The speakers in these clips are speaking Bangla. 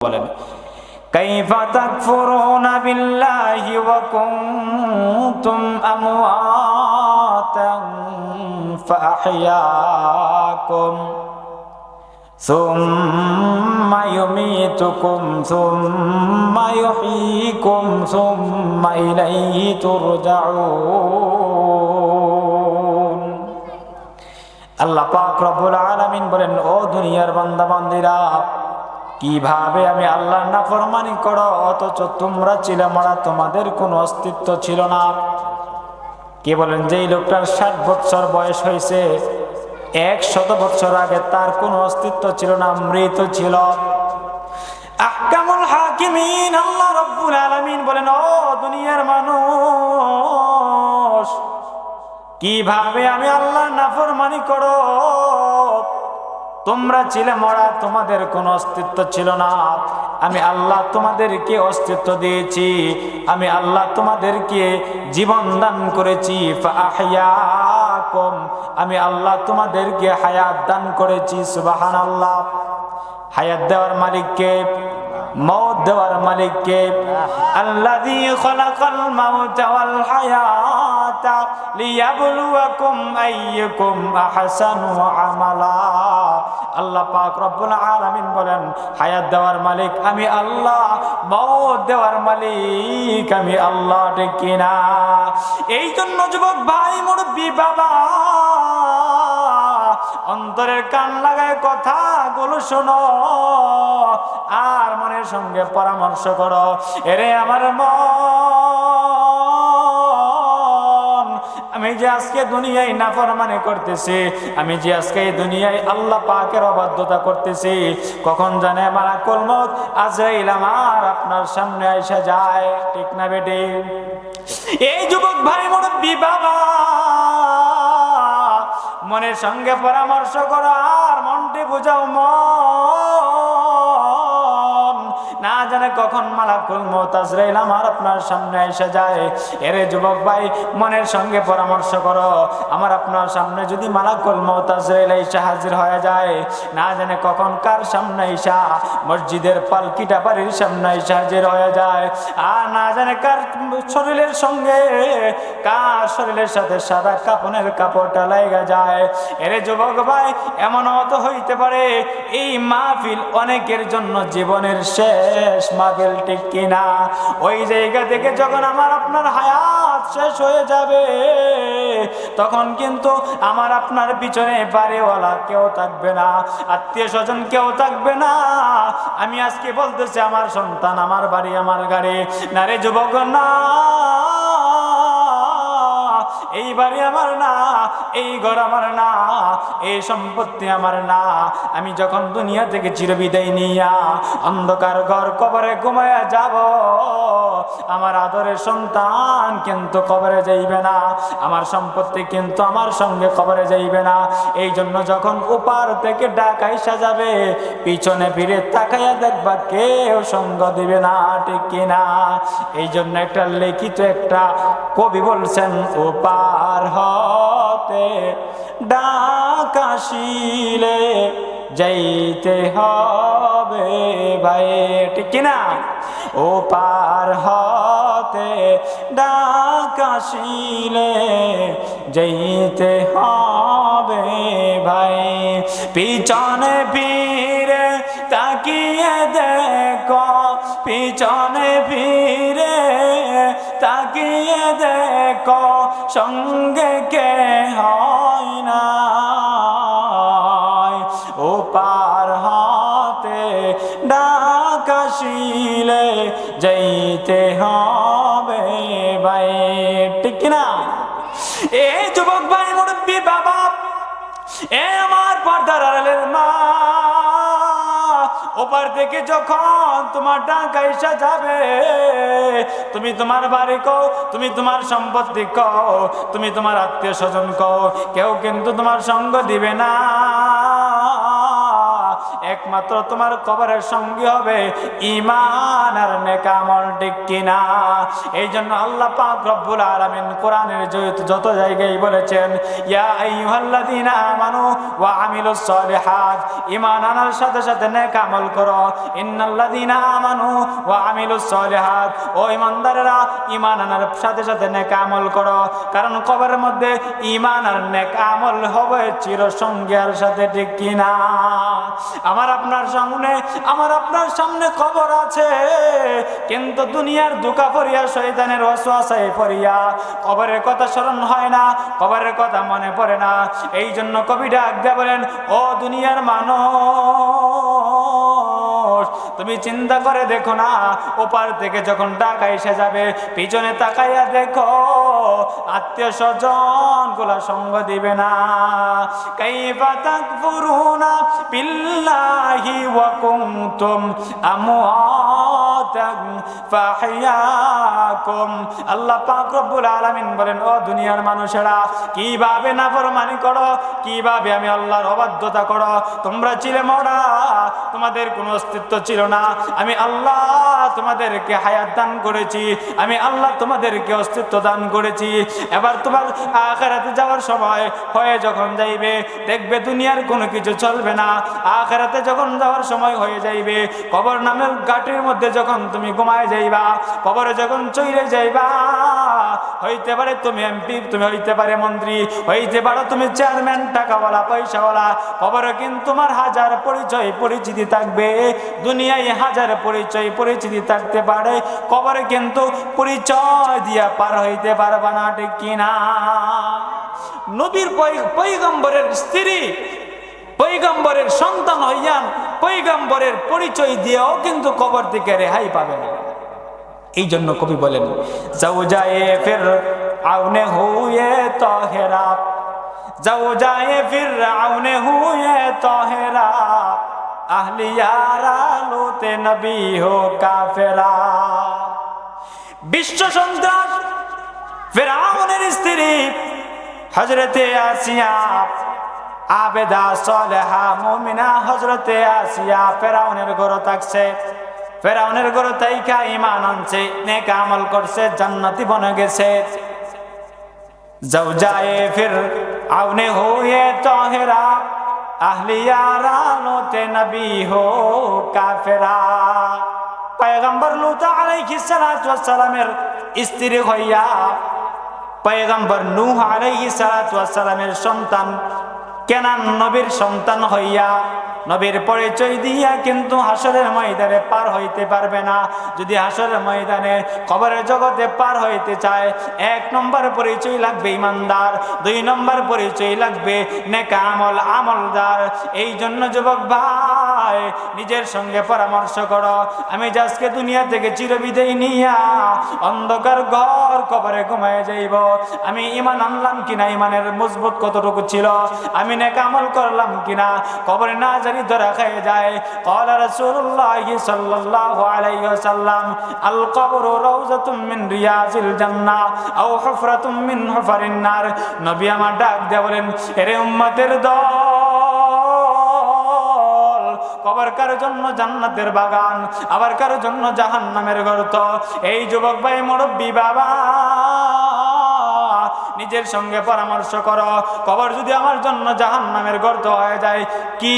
বলেন كيف تكفرون بالله وكنتم أمواتا فأحياكم ثم يميتكم ثم يحييكم ثم إليه ترجعون আল্লাহ পাক রব্বুল আলামিন বলেন ও দুনিয়ার বান্দা বান্দিরা কীভাবে আমি আল্লাহর নাফরমানি করো? অথচ তোমরা ছিলে মরা, তোমাদের কোনো অস্তিত্ব ছিল না। কে বলেন যে লোকটার ষাট বৎসর বয়স হয়েছে, এক শত বৎসর আগে তার কোনো অস্তিত্ব ছিল না, মৃত ছিল। আল্লাহ রব্বুল আলামিন বলেন, ও দুনিয়ার মানুষ, কীভাবে আমি আল্লাহর নাফরমানি করো? তোমরা ছিলে মরা, তোমাদের কোনো অস্তিত্ব ছিল না। আমি আল্লাহ তোমাদেরকে অস্তিত্ব দিয়েছি। আমি আল্লাহ তোমাদেরকে জীবন দান করেছি। আমি আল্লাহ তোমাদেরকে হায়াত দান করেছি সুবাহান আল্লাহ হায়াত দেওয়ার মালিককে মৌত দেওয়ার মালিককে ওয়াল হায়াতা লিয়াবলুয়াকুম আইয়ুকুম আহসানু আমালা। আল্লাহ পাক রব্বুল আলামিন বলেন, হায়াত দেওয়ার মালিক আমি আল্লাহ মৌত দেওয়ার মালিক আমি আল্লাহ, ঠিক কিনা এই জন্য যুবক ভাই, মুরব্বী, বাবা, অন্তরের কান লাগায় কথাগুলো শোনো, আর মনের সঙ্গে পরামর্শ করো। এরে আমার মন আমি যে আজকে দুনিয়ায় নাফরমানি করতেছি, আমি যে আজকে এই দুনিয়ায় আল্লাহ পাকের অবাধ্যতা করতেছি, কখন জানে মারা কলমত আজরাইল আমার আপনার সামনে এসে যায়, ঠিক না বেটি? এই যুবক ভাই মুরব্বী বাবা, মনের সঙ্গে পরামর্শ করো আর মনটি বুঝাও মন। না জানে কখন মালাকুল মতাজরাইল আমার আপনার সামনে এসে যায়। এরে যুবক ভাই, মনের সঙ্গে পরামর্শ করো। আমার আপনার সামনে যদি মালাকুল মতাজরাইল এসে হাজির হয়ে যায়, না জানে কখন কার সামনে এসা, মসজিদের পালকিটা বাড়ির সামনে এসে হাজির হয়ে যায়। আর না জানে কার শরীরের সঙ্গে, কার শরীরের সাথে সাদা কাপনের কাপড়টা লাইগা যায়। এরে যুবক ভাই, এমন অত হইতে পারে, এই মাহফিল অনেকের জন্য জীবনের শেষ মাহফিল ঠিক কিনা? ওই জায়গা থেকে যখন আমার আপনার হায়াত শেষ হয়ে যাবে, তখন কিন্তু আমার আপনার পিছনে বাড়িওয়ালা কেউ থাকবে না আত্মীয় স্বজন কেউ থাকবে না। আমি আজকে বলতেছি, আমার সন্তান আমার বাড়ি, আমার গাড়ি। নারে, যুবক না এই বাড়ি আমার না, এই ঘর আমার না, এই সম্পত্তি আমার না। আমি যখন দুনিয়া থেকে চিরবিদায় নিয়া অন্ধকার ঘর কবরে ঘুমায়া যাব, আমার আদরের সন্তান কিন্তু কবরে যাইবে না, আমার সম্পত্তি কিন্তু আমার সঙ্গে কবরে যাইবে না। এই জন্য যখন উপার থেকে ডাকাই সাজাবে পিছনে ফিরে তাকাইয়া দেখবা কেউ সঙ্গ দিবে না, ঠিক কিনা? এই জন্য একটা লিখিত একটা কবি বলছেন উপার হতে ডাকাশিলে যাইতে হবে ভাই, ঠিক কিনা? ও পার হতে ডাকাশিলে যাইতে হবে ভাই, পিছনে ফিরে তাকিয়ে দেখো, পিছনে ফিরে তাকিয়ে দেখো, সঙ্গে কে হয় না ও পার হাতে ডাকাশিলে যাইতে হবে ভাই। ঠিক না? এই যুবক ভাই, মুরব্বী, বাবা, এ আমার পর্দার আড়ালের মা। ওপার থেকে যখন তোমার টাকা এসে যাবে তুমি তোমার বাড়ি কও, তুমি তোমার সম্পত্তি কও, তুমি তোমার আত্মীয় স্বজন কও, কেউ কিন্তু তোমার সঙ্গ দিবে না। একমাত্র তোমার কবরের সঙ্গী হবে ইমান আর নেকামল ঠিক কিনা? এই জন্য আল্লাহ পাক রব্বুল আলামিন কোরআনের যত- জায়গায় বলেছেন আনার কারণ মধ্যে আর হবে সাথে আমার আপনার সামনে, আমার আপনার সামনে খবর আছে। কিন্তু দুনিয়ার দুকা পড়িয়া শৈতানের ওয়াসওয়াসায় পড়িয়া কবরের কথা স্মরণ হয় না, কবরের কথা মনে পড়ে না। এই জন্য কবি ডাক দিয়ে বলেন, ও দুনিয়ার মানুষ তুমি চিন্তা করে দেখো না, ওপার থেকে যখন টাকা এসে যাবে, পিছনে তাকাইয়া দেখো, আত্মীয় স্বজনগুলা সঙ্গ দিবে না। কাইফা তাকফুরুনা বিল্লাহি ওয়া দুনিয়ার মানুষেরা, কীভাবে নাফরমানি করো? কীভাবে আমি আল্লাহর অবাধ্যতা করো? তোমরা ছিলে মরা, তোমাদের কোনো অস্তিত্ব ছিল না। আমি আল্লাহ তোমাদেরকে হায়াত দান করেছি, আমি আল্লাহ তোমাদেরকে অস্তিত্ব দান করেছি। এবার তোমার আখেরাতে যাওয়ার সময় হয়ে যখন যাইবে, দেখবে দুনিয়ার কোনো কিছু চলবে না। আখেরাতে যখন যাওয়ার সময় হয়ে যাইবে, কবর নামের গাটির মধ্যে যখন তুমি ঘুমায় যাইবা, কবরে যখন চইরে যাইবা, হইতে পারে তুমি এমপি, তুমি হইতে পারে মন্ত্রী, হইতে পারো তুমি চেয়ারম্যান, টাকাওয়ালা, পয়সাওয়ালা, কবরে কিন্তু তোমার হাজার পরিচয়, পরিচিতি থাকবে। দুনিয়ায় হাজার পরিচয়, পরিচিতি থাকতে পারে, কবরে কিন্তু পরিচয় দিয়া পার হইতে পারবা না, ঠিক কিনা? নবীর পৈগম্বরের স্ত্রী পৈগম্বরের সন্তান হইয়ান পৈগম্বরের পরিচয় দিয়েও কিন্তু কবর থেকে রেহাই পাবে না। এই জন্য কবি বলেন যাও যায় ফির আউনে তহেরা। যায় আউনে তহেরা। আহলিয়ারা লোতে হো স্ত্রী হজরতে আসিয়া আবেদা সলেহা মুমিনা হজরতে আসিয়া ফেরাউনের গরো থাকছে। ফেরাউনের গরো তাইকা ইমান আনছে, নেক আমল করছে, জান্নাতি বনে গেছে। যায় ফির আউনে হুয়ে তহেরা, আহলিয়ারা লোতে নবী হো কাফেরা। পয়গম্বর লুত আলাইহিস সালাতু ওয়াস সালামের স্ত্রী হইয়া, পয়গম্বর নূহ আলাইহিস সালাতু ওয়াস সালামের সন্তান কেনান নবীর সন্তান হইয়া নবীর পরিচয় দিয়া কিন্তু হাসরের ময়দানে পার হইতে পারবে না। যদি হাসরের ময়দানে কবরের জগতে পার হইতে চায়, এক নম্বর পরিচয় লাগবে ইমানদার, দুই নম্বর পরিচয় লাগবে নেকা আমল আমলদার। এই জন্য যুবক ভাই নিজের সঙ্গে পরামর্শ করো আমি যে আজকে দুনিয়া থেকে চিরবিদায় নিয়া অন্ধকার ঘর কবরে ঘুমায় যাইব আমি ইমান আনলাম কিনা ইমানের মজবুত কতটুকু ছিল আমি নেকা আমল করলাম কিনা কবরে না জানি ধরা খেয়ে যায় قال رسول الله صلى الله عليه وسلم القبر روضة من رياض الجنة أو حفرة من حفر النار নবী আমার ডাক দিয়ে বলেন এরে উম্মতের দল কবর কারোর জন্য জান্নাতের বাগান? আবার কারোর জন্য জাহান জাহান্নামের গর্ত? এই যুবক ভাই, মুরব্বী বাবা, নিজের সঙ্গে পরামর্শ করো। কবর যদি আমার জন্য জাহান নামের গর্ত হয়ে যায়, কি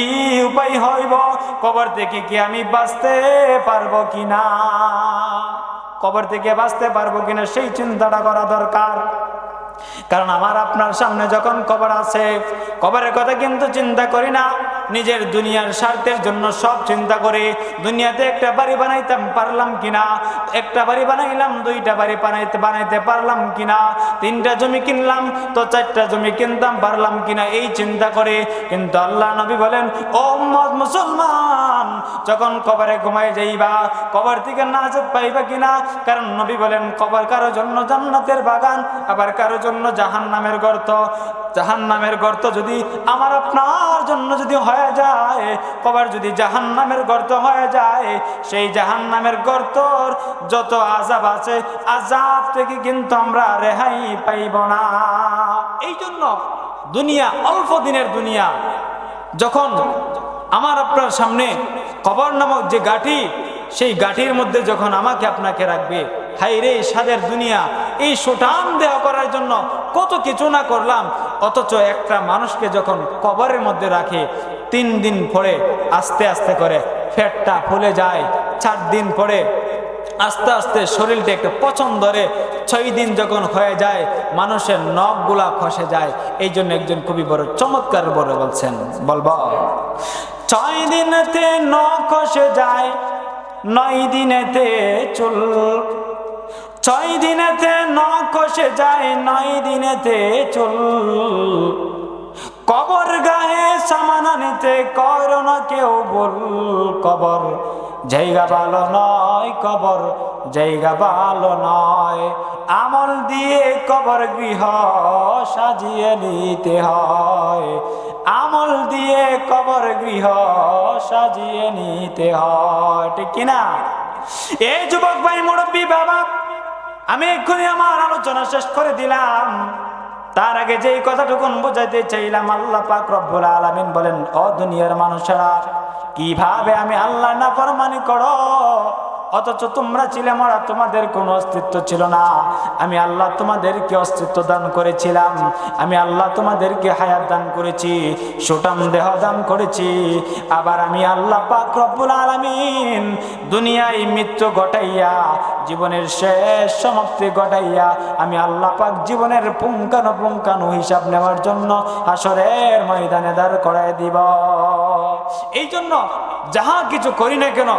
উপায় হইব? কবর থেকে কি আমি বাঁচতে পারব কিনা? কবর থেকে বাঁচতে পারব কিনা সেই চিন্তাটা করা দরকার। কারণ আমার আপনার সামনে যখন কবর আছে, কবরের কথা কিন্তু চিন্তা করি না। নিজের দুনিয়ার স্বার্থের জন্য সব চিন্তা করে দুনিয়াতে একটা বাড়ি বানাইতাম পারলাম কিনা? একটা বাড়ি বানাইলাম, দুইটা বাড়ি বানাইতে বানাইতে পারলাম কিনা? তিনটা জমি কিনলাম, তো চারটা জমি কিনতাম, পারলাম কিনা? এই চিন্তা করে কিন্তু আল্লাহ নবী বলেন, ও মুসলমান, যখন কবরে ঘুমাই যাইবা, কবর থেকে নাজাত পাইবা কিনা? কারণ নবী বলেন, কবর কারও জন্য জান্নাতের বাগান, আবার কারও জন্য জাহান নামের গর্ত। জাহান নামের গর্ত যদি আমার আপনার জন্য যদি হয়ে যায়, কবার যদি জাহান নামের গর্ত হয়ে যায়, সেই জাহান নামের গর্তর যত আজাব আছে আজাব থেকে কিন্তু আমরা রেহাই পাইব না। এই জন্য দুনিয়া, অল্প দিনের দুনিয়া, যখন আমার আপনার সামনে কবর নামক যে গাঠি সেই গাঠির মধ্যে যখন আমাকে আপনাকে রাখবে হাই রে সাদের দুনিয়া, এই সোটাম দেওয়া করার জন্য কত কিছু না করলাম, অথচ একটা মানুষকে যখন কবরের মধ্যে রাখে, তিন দিন পরে আস্তে আস্তে করে ফ্যাটটা ফুলে যায়, চার দিন পরে আস্তে আস্তে শরীরটা একটু পছন্দ ধরে, ছয় দিন যখন হয়ে যায়, মানুষের নখগুলা খসে যায়। এই জন্য একজন খুবই বড়, চমৎকার বড় বলছেন বলব ছয় দিনেতে নখ খসে যায়, নয় দিনেতে চুল ছয় দিনেতে নখ খসে যায়, নয় দিনেতে চুল। কবর গায়ে সামানা নিতে কর না কেউ বল কবর। জায়গা ভালো নয় কবর, জায়গা ভালো নয়। আমল দিয়ে কবর গৃহ সাজিয়ে নিতে হয়। আমল দিয়ে কবর গৃহ সাজিয়ে নিতে হয়। ঠিক কিনা? এই যুবক ভাই, মুরব্বী, বাবা আমি এক্ষুনি আমার আলোচনা শেষ করে দিলাম। তার আগে যেই কথাটুকুন বোঝাইতে চাইলাম, আল্লাহ পাক রব্বুল আলামিন বলেন, ও দুনিয়ার মানুষেরা, কীভাবে আমি আল্লাহ না ফরমানি করো? অথচ তোমরা ছিলে মরা, তোমাদের কোনো অস্তিত্ব ছিল না। আমি আল্লাহ তোমাদেরকে অস্তিত্ব দান করেছিলাম। আমি আল্লাহ তোমাদেরকে হায়াত দান করেছি সুটাম দেহ দান করেছি। আবার আমি আল্লাহ পাক রব্বুল আলামিন দুনিয়ায় মৃত্যু ঘটাইয়া জীবনের শেষ সমাপ্তি ঘটাইয়া আমি আল্লাহ পাক জীবনের পুঙ্কানো পুঙ্কানো হিসাব নেওয়ার জন্য আসরের ময়দানে দাঁড় করাই দিব। এই জন্য যাহা কিছু করি না কেন,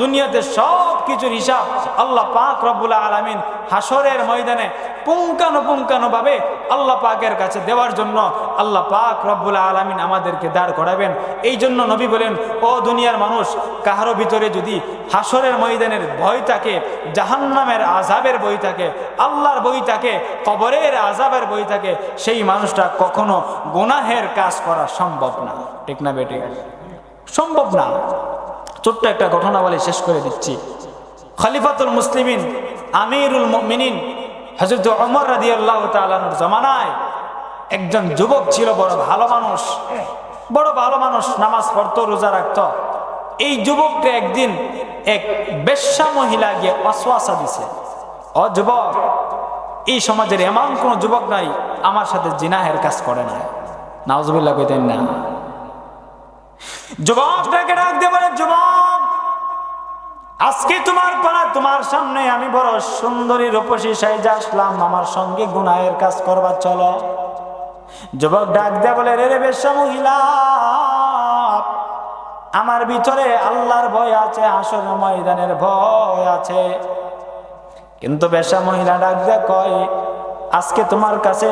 দুনিয়াতে সব কিছুর হিসাব আল্লাহ পাক রব্বুল আলমিন হাসরের ময়দানে পুঙ্কানো পুঙ্কানো ভাবে আল্লাহ পাকের কাছে দেওয়ার জন্য আল্লাহ পাক রব্বুল আলমিন আমাদেরকে দাঁড় করাবেন। এই জন্য নবী বলেন, ও দুনিয়ার মানুষ, কাহারো ভিতরে যদি হাসরের ময়দানের ভয় থাকে, জাহান্নামের আজাবের বই থাকে, আল্লাহর বই থাকে, কবরের আজাবের বই থাকে, সেই মানুষটা কখনো গুনাহের কাজ করা সম্ভব না। ঠিক না বেটে সম্ভব না। ছোট্ট একটা ঘটনা বলে শেষ করে দিচ্ছি। খলিফাতুল মুসলিমিন, আমিরুল মিনিন হজরত অমর রাদি আল্লাহ তালানোর জমানায় একজন যুবক ছিল, বড় ভালো মানুষ। বড় ভালো মানুষ, নামাজ পড়ত, রোজা রাখত। এই যুবককে একদিন এক বেশ্যা মহিলা গিয়ে অশ্বাসা দিছে। অ যুবক, এই সমাজের এমন কোনো যুবক নাই, আমার সাথে জিনাহের কাজ করে না নাউজুবিল্লাহ কইতেন না। যুবকটাকে ডাক দিয়ে বলে যুবক আজকে তোমার পাড়া, তোমার সামনে আমি বড় সুন্দরী রূপসী সাইজে আসলাম। আমার সঙ্গে গুনাহের কাজ করবার চলো। যুবক ডাক দিয়ে বলে, রে রে, বেশ্যা মহিলা, আমার ভিতরে আল্লাহর ভয় আছে আসল ময়দানের ভয় আছে। কিন্তু বেশা মহিলা ডাক দিয়ে কয়, আজকে তোমার কাছে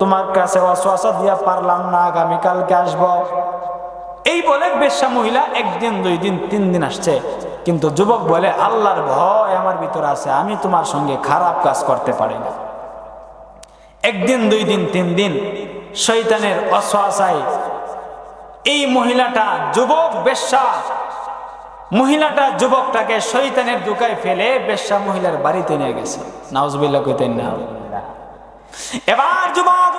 তোমার কাছে অশ্বাসা দিয়া পারলাম না, আগামীকালকে আসব। এই বলে বেশ্যা মহিলা একদিন, দুই দিন, তিন দিন আসছে। কিন্তু যুবক বলে, আল্লাহর ভয় আমার ভিতরে আছে, আমি তোমার সঙ্গে খারাপ কাজ করতে পারি না। একদিন, দুই দিন, তিন দিন শৈতানের অশ্বাসায় এই মহিলাটা, যুবক বেশ্যা, মহিলাটা, যুবকটাকে শৈতানের দুকায় ফেলে বেশ্যা মহিলার বাড়িতে নিয়ে গেছে। নাউজবিল্লা কইতেন না। এবার যুবক,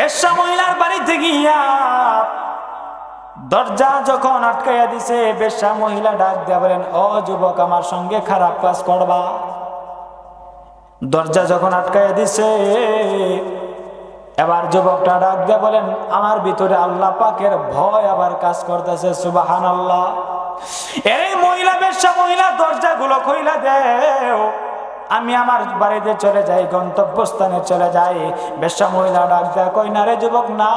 বেশ্যা মহিলার বাড়িতে গিয়া দরজা যখন আটকাইয়া দিছে, বেশ্যা মহিলা ডাক দেয়া বলেন, ও যুবক, আমার সঙ্গে খারাপ কাজ করবা। দরজা যখন আটকাইয়া দিছে, এবার যুবকটা ডাক দেয়া বলেন, আমার ভিতরে আল্লাহ পাকের ভয় আবার কাজ করতেছে সুবাহান আল্লাহ এই মহিলা, বেশ্যা মহিলা দরজা গুলো খইলা দেও। আমি আমার বাড়িতে চলে যাই, গন্তব্যস্থানে চলে যাই। বেশ্যা মহিলা ডাক দেয়া কই না রে যুবক, না।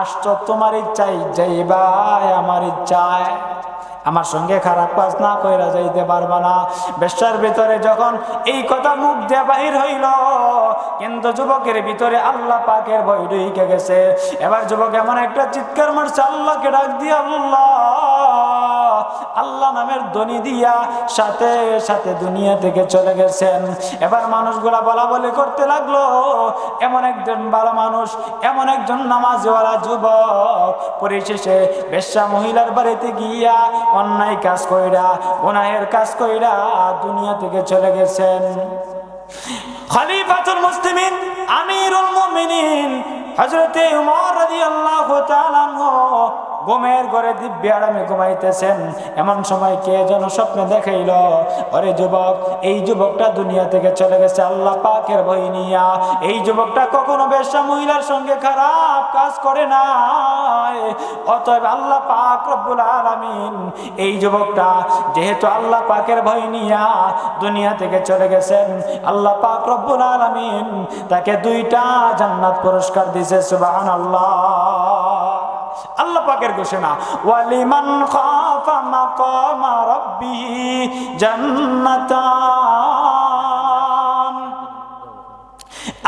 আসছ, তোমার ইচ্ছাই যাইবাই আমার ইচ্ছায়। আমার সঙ্গে খারাপ কাজ না কইরা যাইতে পারবা না। বেশার ভিতরে যখন এই কথা মুখ দিয়ে বাহির হইল, কিন্তু যুবকের ভিতরে আল্লাহ পাকের ভয় ঢুকে গেছে। এবার যুবক এমন একটা চিৎকার মারছে, আল্লাহকে ডাক দিয়ে আল্লাহ। আল্লাহ নামের ধ্বনি দিয়া সাথে সাথে দুনিয়া থেকে চলে গেছেন। এবার মানুষগুলা বলা বলে করতে লাগল, এমন একজন ভালো মানুষ, এমন একজন নামাজওয়ালা যুবক, পরিশেষে বেশ্যা মহিলার বাড়িতে গিয়া অন্যায় কাজ কইরা, গুনাহের কাজ কইরা দুনিয়া থেকে চলে গেছেন। খলিফাতুল মুসলিমিন, আমিরুল মুমিনিন হজরতে উমর রাদিয়াল্লাহু তাআলা ঘুমের ঘরে দিব্য আরামে ঘুমাইতেছেন। এমন সময় কে যেন স্বপ্নে দেখাইল, অরে যুবক, এই যুবকটা দুনিয়া থেকে চলে গেছে আল্লাহ পাকের ভয় নিয়া। এই যুবকটা কখনো বেশ্যা মহিলার সঙ্গে খারাপ কাজ করে না অতএব আল্লাহ পাক রব্বুল আলামিন, এই যুবকটা যেহেতু আল্লাহ পাকের ভয় নিয়া দুনিয়া থেকে চলে গেছেন, আল্লাহ পাক রব্বুল আলামিন তাকে দুইটা জান্নাত পুরস্কার দিয়েছে, সুবহানাল্লাহ। আল্লাহ পাকের ঘোষণা, ওয়ালিমান খাফা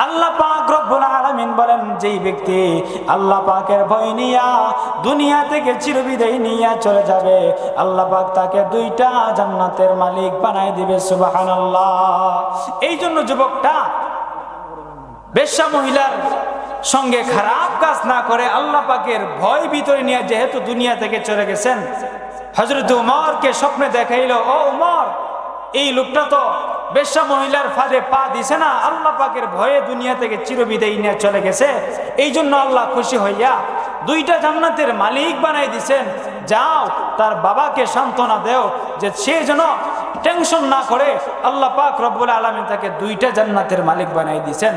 আল্লাহ পাক বলেন, যেই ব্যক্তি ভয় নিয়া দুনিয়া থেকে চলে যাবে তাকে দুইটা জান্নাতের মালিক বানাই দিবে, সুবহানাল্লাহ। এই জন্য যুবকটা, বেশ্যা মহিলার সঙ্গে খারাপ কাজ না করে আল্লাহ পাকের ভয় ভিতরে নিয়ে যেহেতু দুনিয়া থেকে চলে গেছেন হজরত উমরকে স্বপ্নে দেখাইল, ও উমর, এই লোকটা তো বেশ্যা মহিলার ফাঁদে পা দিছে না, আল্লাহ পাকের ভয়ে দুনিয়া থেকে চিরবিদায়ী নিয়ে চলে গেছে। এই জন্য আল্লাহ খুশি হইয়া দুইটা জান্নাতের মালিক বানাই দিছেন। যাও, তার বাবাকে সান্ত্বনা দেও যে সে যেন টেনশন না করে আল্লাহ পাক রব্বুল আলমিন তাকে দুইটা জান্নাতের মালিক বানাই দিছেন।